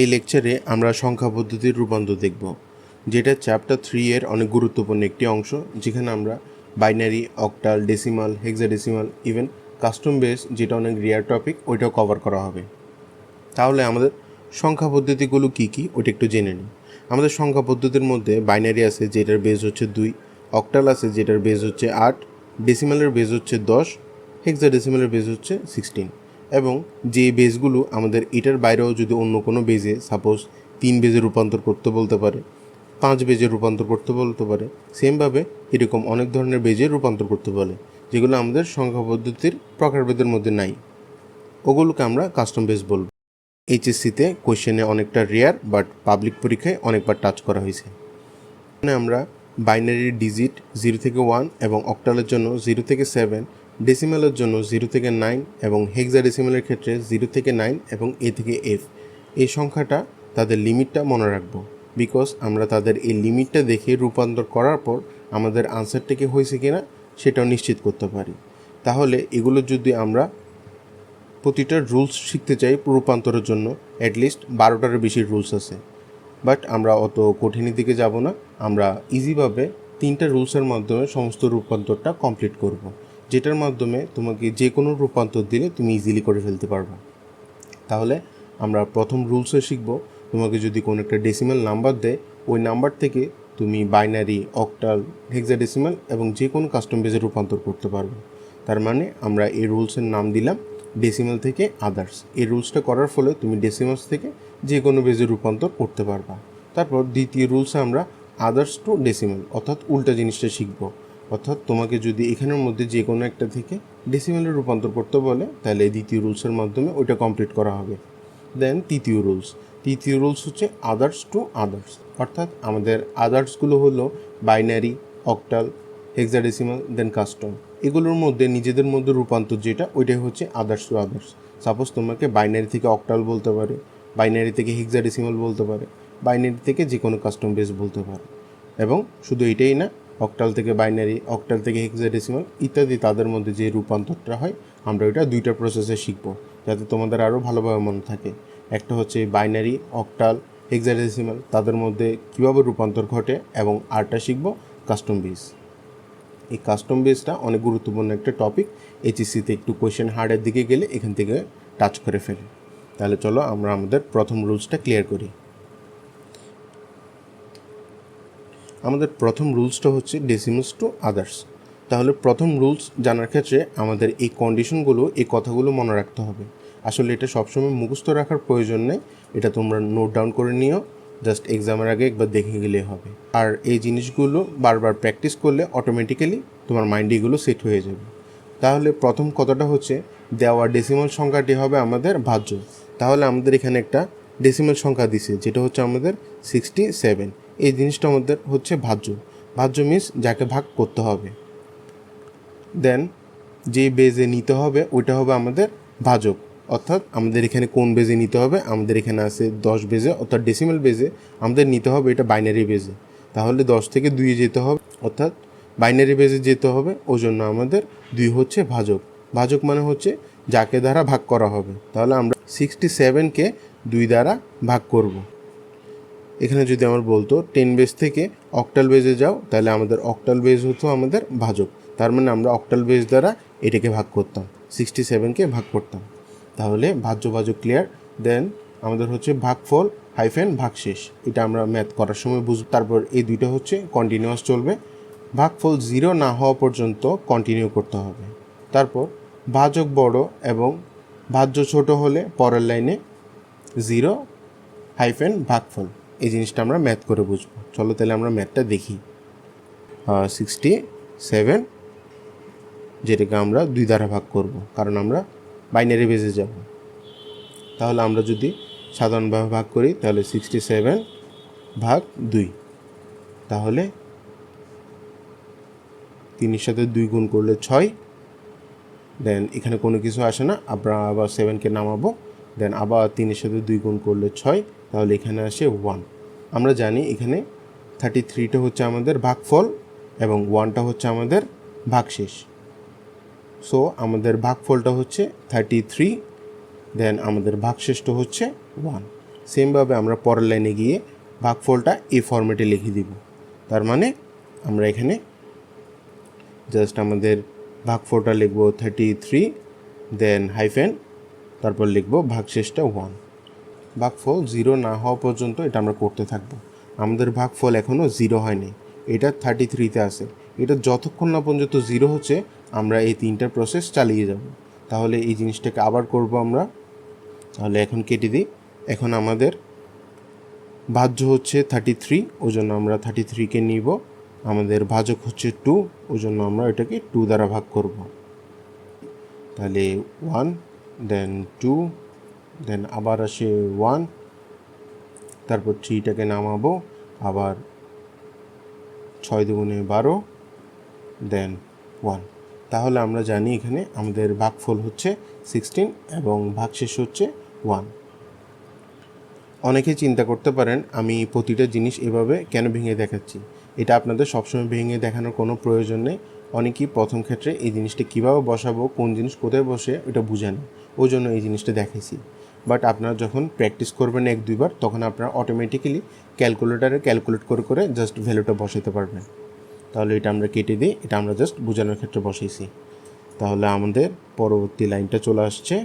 এই লেকচারে আমরা সংখ্যা পদ্ধতির রূপান্তর দেখব, যেটা চ্যাপ্টার থ্রি এর অনেক গুরুত্বপূর্ণ একটি অংশ, যেখানে আমরা binary octal decimal hexadecimal even custom base যেটা অনেক রিয়ার টপিক ওইটাও কভার করা হবে। তাহলে আমাদের সংখ্যা পদ্ধতিগুলো কী কী, ওইটা একটু জেনে নিই। আমাদের সংখ্যা পদ্ধতির মধ্যে বাইনারি আছে, যেটার বেজ হচ্ছে দুই অক্টাল আছে, যেটার বেজ হচ্ছে আট ডেসিমালের বেজ হচ্ছে দশ হেক্সাডেসিমালের বেজ হচ্ছে সিক্সটিন এবং যে বেজগুলো আমাদের এটার বাইরেও যদি অন্য কোনো বেজে সাপোজ তিন বেজে রূপান্তর করতে বলতে পারে, পাঁচ বেজে রূপান্তর করতে বলতে পারে, সেমভাবে এরকম অনেক ধরনের বেজে রূপান্তর করতে বলে, যেগুলো আমাদের সংখ্যা পদ্ধতির প্রকারভেদের মধ্যে নাই। ওগুলোকে আমরা কাস্টম বেজ বলব। এইচএসসিতে কোয়েশ্চেনে অনেকটা রেয়ার বাট পাবলিক পরীক্ষায় অনেকবার টাচ করা হয়েছে। এখানে আমরা বাইনারি ডিজিট জিরো থেকে ওয়ান এবং অক্টালের জন্য জিরো থেকে সেভেন ডেসিমালের জন্য জিরো থেকে নাইন এবং হেক্সা ডেসিমালের ক্ষেত্রে জিরো থেকে নাইন এবং এ থেকে এফ এই সংখ্যাটা তাদের লিমিটটা মনে রাখব বিকজ আমরা তাদের এই লিমিটটা দেখে রূপান্তর করার পর আমাদের আনসারটা কি হয়েছে কিনা সেটাও নিশ্চিত করতে পারি। তাহলে এগুলো যদি আমরা প্রতিটা রুলস শিখতে চাই রূপান্তরের জন্য অ্যাটলিস্ট বারোটারও বেশি রুলস আছে। বাট আমরা অত কঠিনের দিকে যাব না, আমরা ইজিভাবে তিনটা রুলসের মাধ্যমে সমস্ত রূপান্তরটা কমপ্লিট করব। যেটার মাধ্যমে তোমাকে যে কোনো রূপান্তর দিলে তুমি ইজিলি করে ফেলতে পারবে। তাহলে আমরা প্রথম রুলসে শিখব, তোমাকে যদি কোনো একটা ডেসিমাল নাম্বার দেয়, ওই নাম্বার থেকে তুমি বাইনারি অক্টাল হেক্সাডেসিমাল এবং যে কোনো কাস্টম বেজে রূপান্তর করতে পারবে। তার মানে আমরা এই রুলসের নাম দিলাম ডেসিমাল থেকে আদার্স এই রুলসটা করার ফলে তুমি ডেসিমালস থেকে যে কোনো বেজে রূপান্তর করতে পারবা। তারপর দ্বিতীয় রুলসে আমরা আদার্স টু ডেসিমাল অর্থাৎ উল্টা জিনিসটা শিখব। অর্থাৎ তোমাকে যদি এখানের মধ্যে যে কোনো একটা থেকে ডেসিমেলে রূপান্তর করতে বলে, তাহলে এই দ্বিতীয় রুলসের মাধ্যমে ওইটা কমপ্লিট করা হবে। দেন তৃতীয় রুলস তৃতীয় রুলস হচ্ছে আদার্স টু আদার্স অর্থাৎ আমাদের আদার্সগুলো হলো binary octal hexadecimal then custom এগুলোর মধ্যে নিজেদের মধ্যে রূপান্তর যেটা, ওইটাই হচ্ছে আদার্স টু আদার্স সাপোজ তোমাকে বাইনারি থেকে অক্টাল বলতে পারে বাইনারি থেকে হেক্সাডেসিমাল বলতে পারে বাইনারি থেকে যে কোনো কাস্টম বেস বলতে পারে। এবং শুধু এটাই না অক্টাল থেকে বাইনারি, অক্টাল থেকে হেক্সাডেসিমাল ইত্যাদি তাদের মধ্যে যে রূপান্তরটা হয়, আমরা ওইটা দুইটা প্রসেসে শিখব, যাতে তোমাদের আরও ভালোভাবে মনে থাকে। একটা হচ্ছে বাইনারি, অক্টাল, হেক্সাডেসিমাল, তাদের মধ্যে কীভাবে রূপান্তর ঘটে এবং আরটা শিখব কাস্টম বেস এই কাস্টম বেসটা অনেক গুরুত্বপূর্ণ একটা টপিক এইচএসসিতে একটু কোয়েশ্চেন হার্ডের দিকে গেলে এখান থেকে টাচ করে ফেলে। তাহলে চলো আমরা আমাদের প্রথম রুলসটা ক্লিয়ার করি। আমাদের প্রথম রুলসটা হচ্ছে ডেসিমালস টু আদার্স তাহলে প্রথম রুলস জানার ক্ষেত্রে আমাদের এই কন্ডিশনগুলো, এই কথাগুলো মনে রাখতে হবে। আসলে এটা সবসময় মুখস্থ রাখার প্রয়োজন নেই। এটা তোমরা নোট ডাউন করে নিও। জাস্ট এক্সামের আগে একবার দেখে গেলেই হবে। আর এই জিনিসগুলো বারবার প্র্যাকটিস করলে অটোমেটিক্যালি তোমার মাইন্ডে এগুলো সেট হয়ে যাবে। তাহলে প্রথম কথাটা হচ্ছে, দেওয়া ডেসিমাল সংখ্যাটি হবে আমাদের ভাজ্য। তাহলে আমাদের এখানে একটা ডেসিমাল সংখ্যা দিছে, যেটা হচ্ছে আমাদের সিক্সটি সেভেন এই জিনিসটা আমাদের হচ্ছে ভাজ্য। ভাজ্য মিন্স যাকে ভাগ করতে হবে। দেন যে বেজে নিতে হবে, ওইটা হবে আমাদের ভাজক। অর্থাৎ আমাদের এখানে কোন বেজে নিতে হবে? আমাদের এখানে আছে দশ বেজে অর্থাৎ ডেসিমাল বেজে আমাদের নিতে হবে এটা বাইনারি বেজে তাহলে দশ থেকে দুইয়ে যেতে হবে, অর্থাৎ বাইনারি বেজে যেতে হবে ওই জন্য আমাদের দুই হচ্ছে ভাজক। ভাজক মানে হচ্ছে যাকে দ্বারা ভাগ করা হবে। তাহলে আমরা সিক্সটি সেভেনকে দুই দ্বারা ভাগ করব। এখানে যদি আমার বলতো টেন বেজ থেকে অক্টাল বেজে যাও, তাহলে আমাদের অক্টাল বেজ হতো আমাদের ভাজক। তার মানে আমরা অক্টাল বেজ দ্বারা এটাকে ভাগ করতাম সিক্সটি সেভেনকে ভাগ করতাম। তাহলে ভাজ্য ভাজক ক্লিয়ার দেন আমাদের হচ্ছে ভাগফল হাইফেন ভাগশেষ। এটা আমরা ম্যাথ করার সময় বুঝব তারপর এই দুইটা হচ্ছে কন্টিনিউয়াস চলবে। ভাগফল জিরো না হওয়া পর্যন্ত কন্টিনিউ করতে হবে। তারপর ভাজক বড় এবং ভাজ্য ছোট হলে পরের লাইনে জিরো হাইফেন ভাগফল। এই জিনিসটা আমরা ম্যাথ করে বুঝব। চলো তাহলে আমরা ম্যাথটা দেখি। সিক্সটি সেভেন যেটাকে আমরা দুই দ্বারা ভাগ করব, কারণ আমরা বাইনারি বেজে যাব। তাহলে আমরা যদি সাধারণভাবে ভাগ করি, তাহলে সিক্সটি সেভেন ভাগ দুই। তাহলে তিনের সাথে দুই গুণ করলে ছয়। দেন এখানে কোনো কিছু আসে না আমরা আবার সেভেনকে নামাবো। দেন আবার তিনের সাথে দুই গুণ করলে ছয়। তাহলে এখানে আসে ওয়ান আমরা জানি এখানে থার্টি থ্রিটা হচ্ছে আমাদের ভাগফল এবং ওয়ানটা হচ্ছে আমাদের ভাগশেষ। সো আমাদের ভাগফলটা হচ্ছে থার্টি থ্রি দেন আমাদের ভাগশেষটা হচ্ছে ওয়ান সেমভাবে আমরা পরের লাইনে গিয়ে ভাগফলটা এ ফর্মেটে লিখে দিব। তার মানে আমরা এখানে জাস্ট আমাদের ভাগফলটা লিখব থার্টি থ্রি দেন হাইফেন তারপর লিখব ভাগশেষটা ওয়ান ভাগফল জিরো না হওয়া পর্যন্ত এটা আমরা করতে থাকব। আমাদের ভাগফল এখনও জিরো হয়নি। এটা থার্টি থ্রিতে আছে। এটা যতক্ষণ না পর্যন্ত জিরো হচ্ছে, আমরা এই তিনটার প্রসেস চালিয়ে যাব। তাহলে এই জিনিসটাকে আবার করব আমরা। তাহলে এখন কেটে দিই। এখন আমাদের ভাজ্য হচ্ছে থার্টি থ্রি ওই জন্য আমরা থার্টি থ্রিকে নিব। আমাদের ভাজক হচ্ছে টু ওই জন্য আমরা এটাকে টু দ্বারা ভাগ করব। তাহলে ওয়ান দেন টু দেন আবার আসে ওয়ান তারপর থ্রিটাকে নামাবো, আবার ছয় দুগুণে বারো দেন ওয়ান তাহলে আমরা জানি এখানে আমাদের ভাগফল হচ্ছে সিক্সটিন এবং ভাগশেষ হচ্ছে ওয়ান অনেকে চিন্তা করতে পারেন, আমি প্রতিটা জিনিস এভাবে কেন ভেঙে দেখাচ্ছি? এটা আপনাদের সবসময় ভেঙে দেখানোর কোনো প্রয়োজন নেই। অনেকেই প্রথম ক্ষেত্রে এই জিনিসটা কীভাবে বসাবো, কোন জিনিস কোথায় বসে, ওটা বুঝে না। ওই জন্য এই জিনিসটা দেখাইছি। বাট আপনারা যখন প্র্যাকটিস করবেন এক দুইবার, তখন আপনারা অটোমেটিক্যালি ক্যালকুলেটারে ক্যালকুলেট করে করে জাস্ট ভ্যালুটা বসাতে পারবেন। তাহলে এটা আমরা কেটে দিই, এটা আমরা জাস্ট বোঝানোর ক্ষেত্রে বসাইছি। তাহলে আমাদের পরবর্তী লাইনটা চলে আসছে।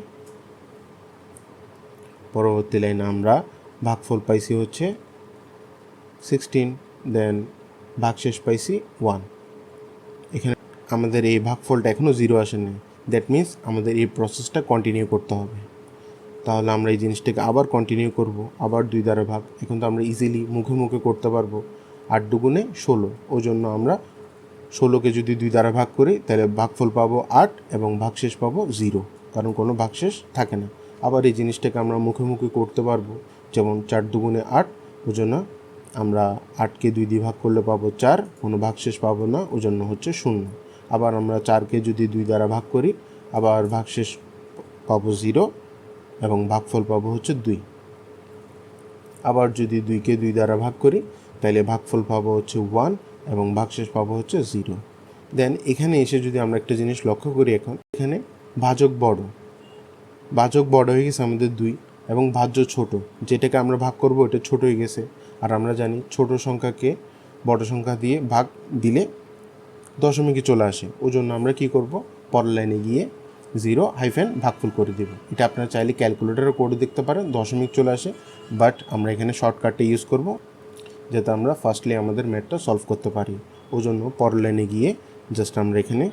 পরবর্তী লাইনে আমরা ভাগফল পাইছি হচ্ছে সিক্সটিন দেন ভাগশেষ পাইছি ওয়ান এখানে আমাদের এই ভাগফলটা এখনও জিরো আসেনি। দ্যাট মিন্স আমাদের এই প্রসেসটা কন্টিনিউ করতে হবে। তাহলে আমরা এই জিনিসটাকে আবার কন্টিনিউ করব, আবার দুই দ্বারা ভাগ। এখন তো আমরা ইজিলি মুখে মুখে করতে পারব। আট দুগুণে ষোলো, ওই জন্য আমরা ষোলোকে যদি দুই দ্বারা ভাগ করি, তাহলে ভাগফল পাবো আট এবং ভাগশেষ পাবো জিরো কারণ কোনো ভাগশেষ থাকে না। আবার এই জিনিসটাকে আমরা মুখে মুখে করতে পারব, যেমন চার দুগুণে আট, ওই জন্য আমরা আটকে দুই দিয়ে ভাগ করলে পাবো চার, কোনো ভাগশেষ পাবো না, ওই জন্য হচ্ছে শূন্য। আবার আমরা চারকে যদি দুই দ্বারা ভাগ করি, আবার ভাগশেষ পাবো জিরো এবং ভাগফল পাবো হচ্ছে দুই। আবার যদি দুইকে দুই দ্বারা ভাগ করি তাহলে ভাগফল পাবো হচ্ছে ওয়ান এবং ভাগশেষ পাবো হচ্ছে জিরো। দেন এখানে এসে যদি আমরা একটা জিনিস লক্ষ্য করি এখন, এখানে ভাজক বড়। ভাজক বড় হয়ে গেছে আমাদের দুই এবং ভাজ্য ছোট। যেটাকে আমরা ভাগ করব, এটা ছোট হয়ে গেছে। আর আমরা জানি ছোট সংখ্যাকে বড় সংখ্যা দিয়ে ভাগ দিলে দশমিকে চলে আসে। ওই জন্য আমরা কি করব? পরের লাইনে গিয়ে জিরো হাইফেন ভাগফুল করে দেব এটা আপনারা চাইলে ক্যালকুলেটারও করে দেখতে পারেন দশমিক চলে আসে। বাট আমরা এখানে শর্টকাটটা ইউজ করব, যাতে আমরা ফার্স্টলি আমাদের ম্যাথটা সলভ করতে পারি। ওই জন্য পরের লাইনে গিয়ে জাস্ট আমরা এখানে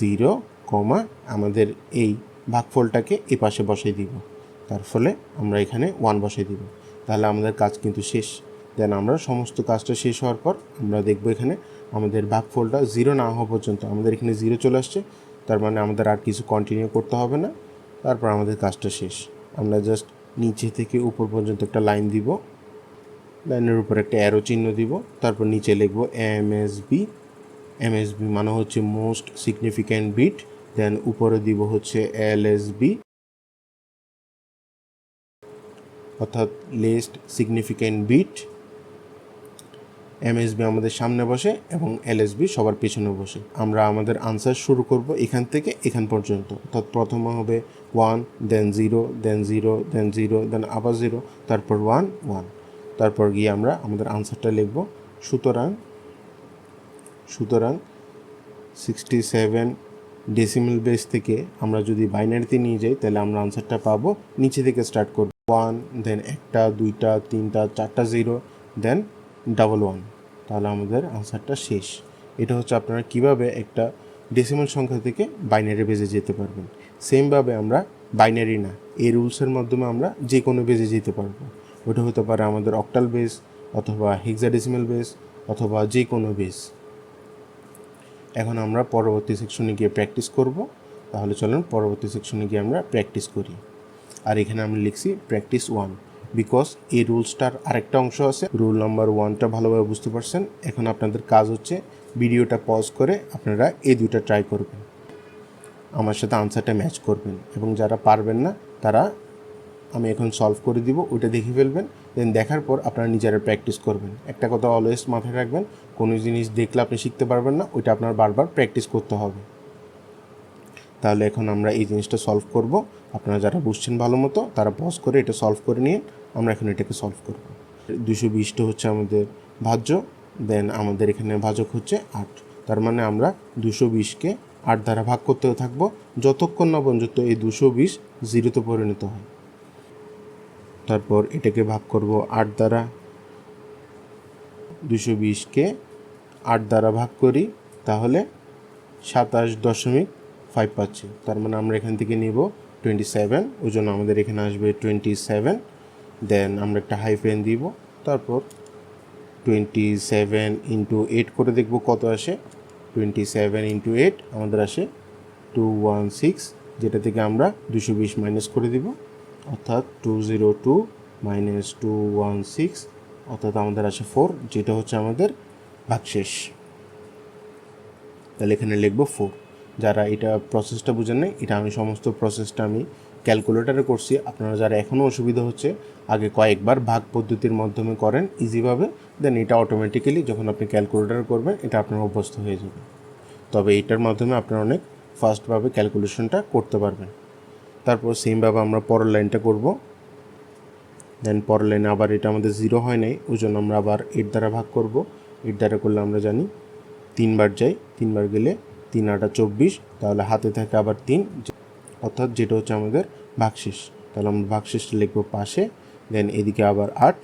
জিরো কমা আমাদের এই ভাগফলটাকে এ পাশে বসাই দিব। তার ফলে আমরা এখানে ওয়ান বসাই দিব। তাহলে আমাদের কাজ কিন্তু শেষ। দেন আমরা সমস্ত কাজটা শেষ হওয়ার পর আমরা দেখব এখানে আমাদের ভাগফলটা জিরো না হওয়া পর্যন্ত আমাদের এখানে জিরো চলে আসছে। তার মানে আমাদের আর কিছু কন্টিনিউ করতে হবে না। তারপর আমাদের কাজটা শেষ। আমরা জাস্ট নিচে থেকে উপর পর্যন্ত একটা লাইন দিব। লাইনের উপর একটা অ্যারো চিহ্ন দিব। তারপর নিচে লিখব M S B M S B মানে হচ্ছে মোস্ট সিগনিফিক্যান্ট বিট দেন উপরে দিব হচ্ছে এল এস বি অর্থাৎ লেস্ট সিগনিফিক্যান্ট বিট এমএসবি আমাদের সামনে বসে এবং এলএসবি সবার পেছনে বসে। আমরা আমাদের আনসার শুরু করব এখান থেকে এখান পর্যন্ত। অর্থাৎ প্রথমে হবে one then zero then zero then zero then আবার জিরো তারপর ওয়ান ওয়ান তারপর গিয়ে আমরা আমাদের আনসারটা লিখব। সুতরাং সুতরাং সিক্সটি সেভেন ডেসিমেল বেস থেকে আমরা যদি বাইনারিতে নিয়ে যাই, তাহলে আমরা আনসারটা পাবো। নিচে থেকে স্টার্ট করব। ওয়ান দেন একটা, দুইটা, তিনটা, চারটা জিরো দেন ডাবল ওয়ান তাহলে আমাদের আনসারটা শেষ। এটা হচ্ছে আপনারা কীভাবে একটা ডেসিমাল সংখ্যা থেকে বাইনারি বেজে যেতে পারবেন। সেমভাবে আমরা বাইনারি না, এই রুলসের মাধ্যমে আমরা যে কোনো বেজে যেতে পারব। ওটা হতে পারে আমাদের অক্টাল বেস অথবা হেক্সাডেসিমাল বেস অথবা যে কোনো বেস এখন আমরা পরবর্তী সেকশনে গিয়ে প্র্যাকটিস করব। তাহলে চলুন পরবর্তী সেকশনে গিয়ে আমরা প্র্যাকটিস করি। আর এখানে আমি লিখছি প্র্যাকটিস ওয়ান বিকজ এই রুলসটার আরেকটা অংশ আছে। রুল নাম্বার ওয়ানটা ভালোভাবে বুঝতে পারছেন। এখন আপনাদের কাজ হচ্ছে ভিডিওটা পজ করে আপনারা এই দুইটা ট্রাই করবেন। আমার সাথে আনসারটা ম্যাচ করবেন এবং যারা পারবেন না, তারা আমি এখন সলভ করে দিব, ওইটা দেখে ফেলবেন দেন দেখার পর আপনারা নিজেরা প্র্যাকটিস করবেন। একটা কথা অলওয়েজ মাথায় রাখবেন, কোনো জিনিস দেখলে আপনি শিখতে পারবেন না, ওইটা আপনার বারবার প্র্যাকটিস করতে হবে। তাহলে এখন আমরা এই জিনিসটা সলভ করব। আপনারা যারা বুঝছেন ভালো মতো, তারা পজ করে এটা সলভ করে নিয়ে আমরা এখন এটাকে সলভ করব। দুশো বিশটা হচ্ছে আমাদের ভাজ্য দেন আমাদের এখানে ভাজক হচ্ছে আট। তার মানে আমরা দুশো বিশকে আট দ্বারা ভাগ করতে থাকব। যতক্ষণ না পর্যন্ত এই দুশো বিশ জিরোতে পরিণত হয়। তারপর এটাকে ভাগ করব আট দ্বারা। দুশো বিশকে আট দ্বারা ভাগ করি, তাহলে সাতাশ দশমিক ফাইভ পাচ্ছি। তার মানে আমরা এখান থেকে নিব টোয়েন্টি সেভেন ওই জন্য আমাদের এখানে আসবে টোয়েন্টি সেভেন দেন আমরা একটা হাই হাইফেন দিব, তারপর টোয়েন্টি সেভেন ইন্টু এইট করে দেখব কত আসে। টোয়েন্টি সেভেন ইন্টু এইট আমাদের আসে টু ওয়ান সিক্স যেটা থেকে আমরা দুশো বিশ মাইনাস করে দিব। অর্থাৎ two zero two minus two one six অর্থাৎ আমাদের আসে ফোর যেটা হচ্ছে আমাদের ভাগশেষ। তাহলে এখানে লিখব ফোর যারা এটা প্রসেসটা বুঝেন নাই, এটা আমি সমস্ত প্রসেসটা আমি ক্যালকুলেটারে করছি, আপনারা যারা এখনও অসুবিধা হচ্ছে, আগে কয়েকবার ভাগ পদ্ধতির মাধ্যমে করেন ইজিভাবে দেন এটা অটোমেটিক্যালি যখন আপনি ক্যালকুলেটার করবেন, এটা আপনার অভ্যস্ত হয়ে যাবে। তবে এটার মাধ্যমে আপনারা অনেক ফাস্টভাবে ক্যালকুলেশনটা করতে পারবেন। তারপর সেমভাবে আমরা পরের লাইনটা করব। দেন পরের লাইনে আবার এটা আমাদের জিরো হয় নাই, ওই জন্য আমরা আবার এর দ্বারা ভাগ করব। এর দ্বারা করলে আমরা জানি, তিনবার যাই, তিনবার গেলে তিন আটা চব্বিশ, তাহলে হাতে থাকে আবার তিন, অর্থাৎ যেটা হচ্ছে আমাদের ভাগশেষ তাহলে আমরা ভাগশেষটা লিখব পাশে দেন এদিকে আবার আট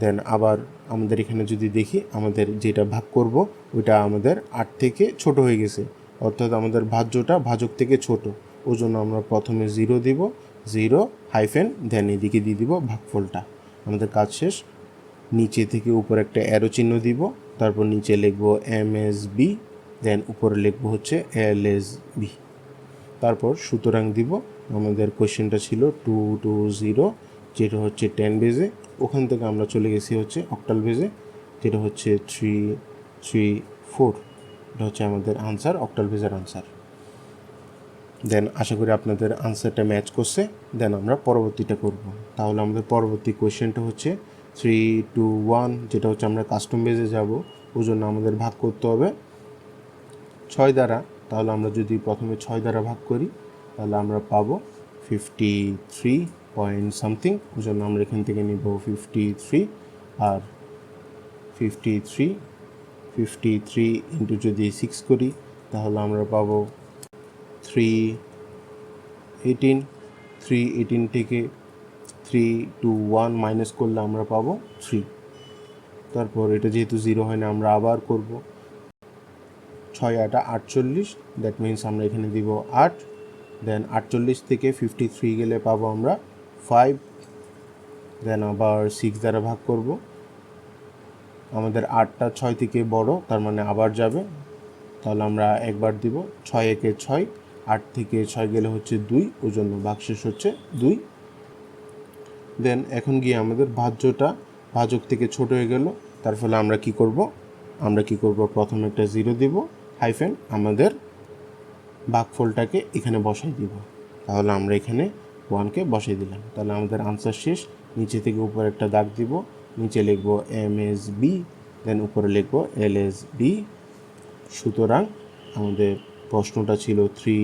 দেন আবার আমাদের এখানে যদি দেখি আমাদের যেটা ভাগ করব, ওইটা আমাদের আট থেকে ছোট হয়ে গেছে। অর্থাৎ আমাদের ভাজ্যটা ভাজক থেকে ছোট। ওই জন্য আমরা প্রথমে জিরো দিব জিরো হাইফেন দেন এদিকে দিয়ে দিব ভাগফলটা। আমাদের কাজ শেষ। নিচে থেকে উপরে একটা অ্যারো চিহ্ন দিব, তারপর নিচে লিখব এম এস বি দেন উপরে লিখব হচ্ছে এল এস বি তারপর সুতরাং দিব, আমাদের কোয়েশ্চেনটা ছিল টু টু জিরো, যেটা হচ্ছে টেন বেজে। ওখান থেকে আমরা চলে গেছি হচ্ছে অক্টাল বেজে, যেটা হচ্ছে থ্রি থ্রি, ফোর। এটা হচ্ছে আমাদের আনসার অক্টাল বেজের আনসার দেন আশা করি আপনাদের আনসারটা ম্যাচ করছে। দেন আমরা পরবর্তীটা করব। তাহলে আমাদের পরবর্তী কোয়েশ্চেনটা হচ্ছে থ্রি, টু, ওয়ান, যেটা হচ্ছে আমরা কাস্টম বেজে যাব। ওই জন্য আমাদের ভাগ করতে হবে। ছয় দ্বারা তাহলে আমরা যদি প্রথমে ছয় দ্বারা ভাগ করি, তাহলে আমরা পাবো ফিফটি থ্রি পয়েন্ট সামথিং ওই জন্য আমরা এখান থেকে নিব ফিফটি থ্রি আর fifty three fifty three into যদি সিক্স করি, তাহলে আমরা পাবো থ্রি এইটিন থ্রি এইটিন থেকে থ্রি টু ওয়ান মাইনাস করলে আমরা পাবো থ্রি তারপর এটা যেহেতু জিরো হয় না, আমরা আবার করব। ছয় আটা আটচল্লিশ দ্যাট মিন্স আমরা এখানে দিব আট দেন আটচল্লিশ থেকে ফিফটি থ্রি গেলে পাবো আমরা ফাইভ দেন আবার সিক্স দ্বারা ভাগ করব। আমাদের আটটা ছয় থেকে বড়, তার মানে আবার যাবে। তাহলে আমরা একবার দিব, ছয় একে ছয়, আট থেকে ছয় গেলে হচ্ছে দুই ওই জন্য ভাগশেষ হচ্ছে দুই। দেন এখন গিয়ে আমাদের ভাজ্যটা, ভাজক থেকে ছোট হয়ে গেল, তার ফলে আমরা কি করব? আমরা কি করব? প্রথমে একটা জিরো দিব। হাইফেন আমাদের ভাগফলটাকে এখানে বসাই দিব। তাহলে আমরা এখানে ওয়ানকে বসাই দিলাম। তাহলে আমাদের আনসার শেষ। নিচে থেকে উপরে একটা দাগ দিব। নিচে লিখব এম এস বি দেন উপরে লিখব এল এস বি সুতরাং আমাদের প্রশ্নটা ছিল থ্রি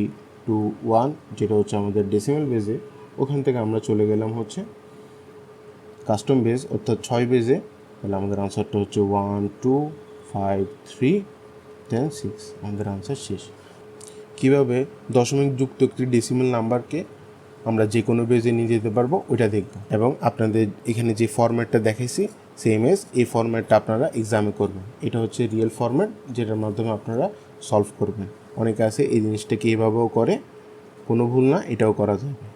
টু ওয়ান যেটা হচ্ছে আমাদের ডেসিমেল বেজে ওখান থেকে আমরা চলে গেলাম হচ্ছে কাস্টম বেজ অর্থাৎ ছয় বেজে তাহলে আমাদের আনসারটা হচ্ছে one two five three ten six আমাদের আনসার শেষ কীভাবে দশমিক যুক্ত একটি ডেসিমেল নাম্বারকে আমরা যে কোনো বেজে নিয়ে যেতে পারব, ওইটা দেখব। এবং আপনাদের এখানে যে ফরম্যাটটা দেখাইছি সেম এস এই ফরম্যাটটা আপনারা এক্সামে করবেন। এটা হচ্ছে রিয়েল ফরম্যাট যেটার মাধ্যমে আপনারা সলভ করবেন। অনেকে আছে, এই জিনিসটাকে এভাবেও করে, কোনো ভুল না, এটাও করা যাবে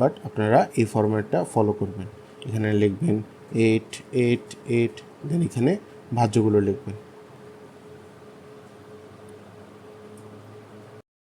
বাট আপনারা এই ফরম্যাটটা ফলো করবেন। এখানে লিখবেন এইট এইট এইট দেন এখানে ভাজ্যগুলো লিখবেন।